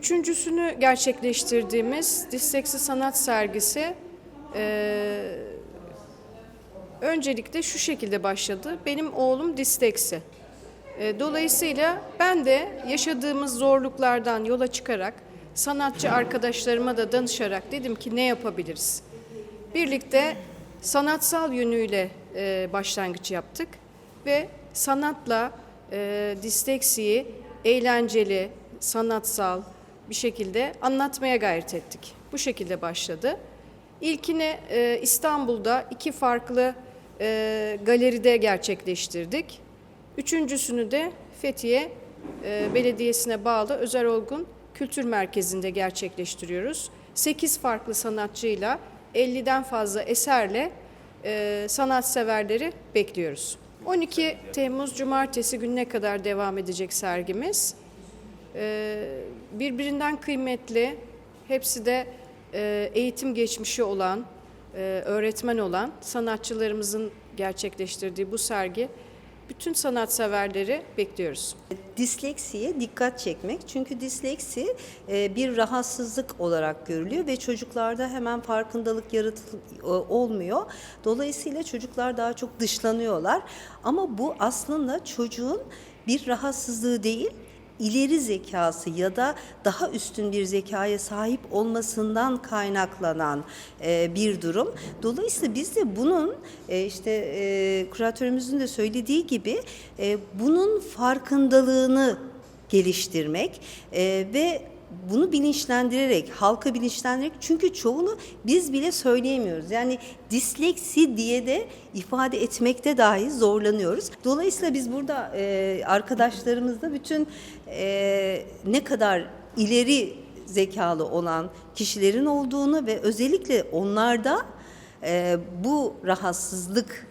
Üçüncüsünü gerçekleştirdiğimiz disleksi sanat sergisi e, öncelikle şu şekilde başladı. Benim oğlum disleksi. E, Dolayısıyla ben de yaşadığımız zorluklardan yola çıkarak sanatçı arkadaşlarıma da danışarak dedim ki ne yapabiliriz? Birlikte sanatsal yönüyle e, başlangıç yaptık ve sanatla e, disleksiyi eğlenceli, sanatsal bir şekilde anlatmaya gayret ettik. Bu şekilde başladı. İlkini e, İstanbul'da iki farklı e, galeride gerçekleştirdik. Üçüncüsünü de Fethiye e, Belediyesi'ne bağlı Özel Olgun Kültür Merkezi'nde gerçekleştiriyoruz. 8 farklı sanatçıyla 50'den fazla eserle e, sanatseverleri bekliyoruz. 12 Temmuz Cumartesi gününe kadar devam edecek sergimiz. E, birbirinden kıymetli, hepsi de e, eğitim geçmişi olan, e, öğretmen olan sanatçılarımızın gerçekleştirdiği bu sergi bütün sanatseverleri bekliyoruz. Disleksiye dikkat çekmek. Çünkü disleksi e, bir rahatsızlık olarak görülüyor ve çocuklarda hemen farkındalık yaratıl olmuyor. Dolayısıyla çocuklar daha çok dışlanıyorlar. Ama bu aslında çocuğun bir rahatsızlığı değil, ileri zekası ya da daha üstün bir zekaya sahip olmasından kaynaklanan e, bir durum. Dolayısıyla biz de bunun e, işte e, kuratörümüzün de söylediği gibi e, bunun farkındalığını geliştirmek e, ve bunu bilinçlendirerek, halka bilinçlendirerek çünkü çoğunu biz bile söyleyemiyoruz. Yani disleksi diye de ifade etmekte dahi zorlanıyoruz. Dolayısıyla biz burada e, arkadaşlarımızla bütün e, ne kadar ileri zekalı olan kişilerin olduğunu ve özellikle onlarda e, bu rahatsızlık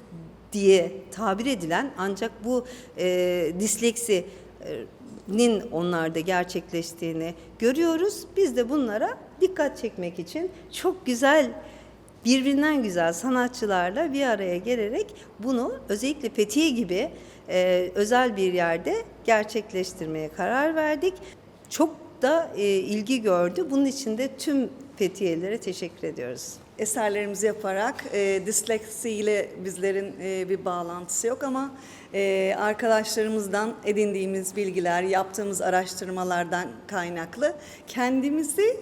diye tabir edilen ancak bu e, disleksi e, nin onlarda gerçekleştiğini görüyoruz. Biz de bunlara dikkat çekmek için çok güzel birbirinden güzel sanatçılarla bir araya gelerek bunu özellikle Fethiye gibi e, özel bir yerde gerçekleştirmeye karar verdik. Çok da e, ilgi gördü. Bunun için de tüm Fethiye'lere teşekkür ediyoruz. eserlerimizi yaparak e, disleksi ile bizlerin e, bir bağlantısı yok ama e, arkadaşlarımızdan edindiğimiz bilgiler, yaptığımız araştırmalardan kaynaklı kendimizi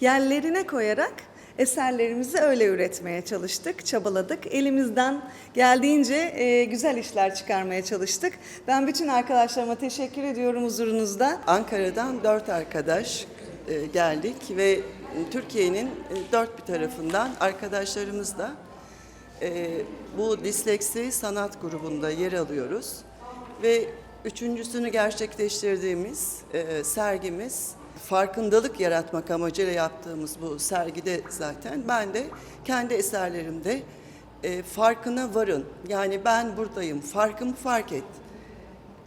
yerlerine koyarak eserlerimizi öyle üretmeye çalıştık, çabaladık. Elimizden geldiğince e, güzel işler çıkarmaya çalıştık. Ben bütün arkadaşlarıma teşekkür ediyorum huzurunuzda. Ankara'dan dört arkadaş geldik ve e, Türkiye'nin e, dört bir tarafından arkadaşlarımız da e, bu disleksi sanat grubunda yer alıyoruz. Ve üçüncüsünü gerçekleştirdiğimiz e, sergimiz farkındalık yaratmak amacıyla yaptığımız bu sergide zaten ben de kendi eserlerimde e, farkına varın. Yani ben buradayım, farkımı fark et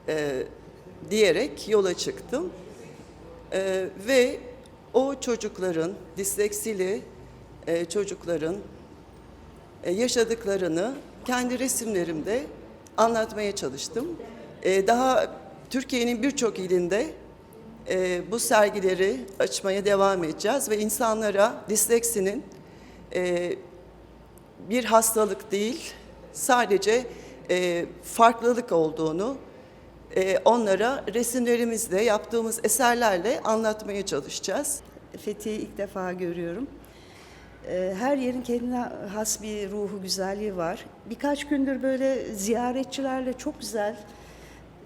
e, diyerek yola çıktım. Ee, ve o çocukların, disleksili e, çocukların e, yaşadıklarını kendi resimlerimde anlatmaya çalıştım. E, daha Türkiye'nin birçok ilinde e, bu sergileri açmaya devam edeceğiz ve insanlara disleksinin e, bir hastalık değil, sadece e, farklılık olduğunu e, onlara resimlerimizle, yaptığımız eserlerle anlatmaya çalışacağız. Fethiye'yi ilk defa görüyorum. Ee, Her yerin kendine has bir ruhu, güzelliği var. Birkaç gündür böyle ziyaretçilerle çok güzel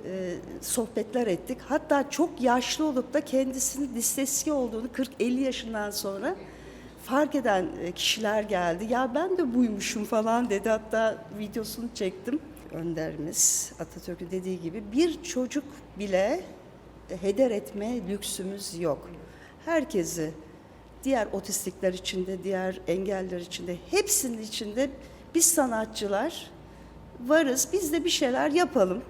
e, sohbetler ettik. Hatta çok yaşlı olup da kendisinin disleksi olduğunu 40-50 yaşından sonra fark eden e, kişiler geldi. Ya ben de buymuşum falan dedi. Hatta videosunu çektim. Önderimiz Atatürk'ün dediği gibi bir çocuk bile heder etme lüksümüz yok. Herkesi diğer otistikler içinde, diğer engeller içinde, hepsinin içinde biz sanatçılar varız. Biz de bir şeyler yapalım.